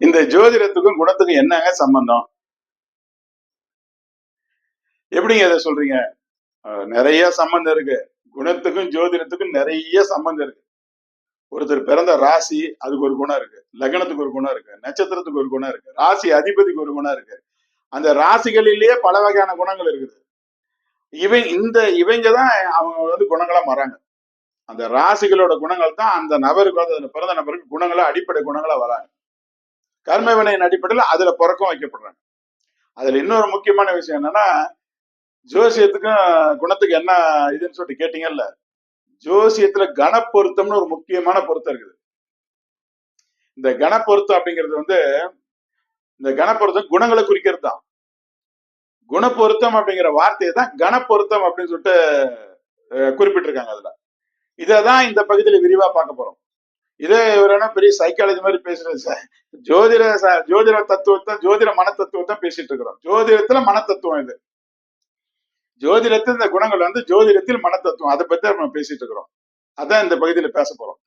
இந்த ஜோதிடத்துக்கும் குணத்துக்கும் என்னங்க சம்பந்தம்? எப்படிங்க இதை சொல்றீங்க? நிறைய சம்பந்தம் இருக்கு. குணத்துக்கும் ஜோதிடத்துக்கும் நிறைய சம்பந்தம் இருக்கு. ஒருத்தர் பிறந்த ராசி அதுக்கு ஒரு குணம் இருக்கு. லக்னத்துக்கு ஒரு குணம் இருக்கு. நட்சத்திரத்துக்கு ஒரு குணம் இருக்கு. ராசி அதிபதிக்கு ஒரு குணம் இருக்கு. அந்த ராசிகளிலேயே பல வகையான குணங்கள் இருக்குது. இவங்க இந்த இவங்க தான் அவங்க வந்து குணங்களா மாறாங்க. அந்த ராசிகளோட குணங்கள் தான் அந்த நபருக்கு வந்து பிறந்த நபருக்கு குணங்களா அடிப்படை குணங்களா வராங்க. கர்ம வினையின் அடிப்படையில் அதுல பிறக்கம் வைக்கப்படுறாங்க. அதுல இன்னொரு முக்கியமான விஷயம் என்னன்னா ஜோசியத்துக்கும் குணத்துக்கு என்ன இதுன்னு சொல்லிட்டு கேட்டீங்கல்ல ஜோசியத்துல கணப்பொருத்தம்னு ஒரு முக்கியமான பொருத்தம் இருக்குது. இந்த கணப்பொருத்தம் அப்படிங்கிறது வந்து இந்த கணப்பொருத்தம் குணங்களை குறிக்கிறது தான் குணப்பொருத்தம் அப்படிங்கிற வார்த்தையை தான் கணப்பொருத்தம் அப்படின்னு சொல்லிட்டு அஹ், குறிப்பிட்டிருக்காங்க அதுல. இதை தான் இந்த பகுதியில விரிவா பார்க்க போறோம். இதே இவர் என்ன பெரிய சைக்காலஜி மாதிரி பேசுறது சார்? ஜோதிட ச- ஜோதிட தத்துவத்தை ஜோதிட மன தத்துவத்தை பேசிட்டு இருக்கிறோம். ஜோதிடத்துல மன தத்துவம் இது. ஜோதிடத்தில் இந்த குணங்கள் வந்து ஜோதிடத்தில் மன தத்துவம் அதை பத்தி நம்ம பேசிட்டு இருக்கிறோம். அதான் இந்த பகுதியில பேச போறோம்.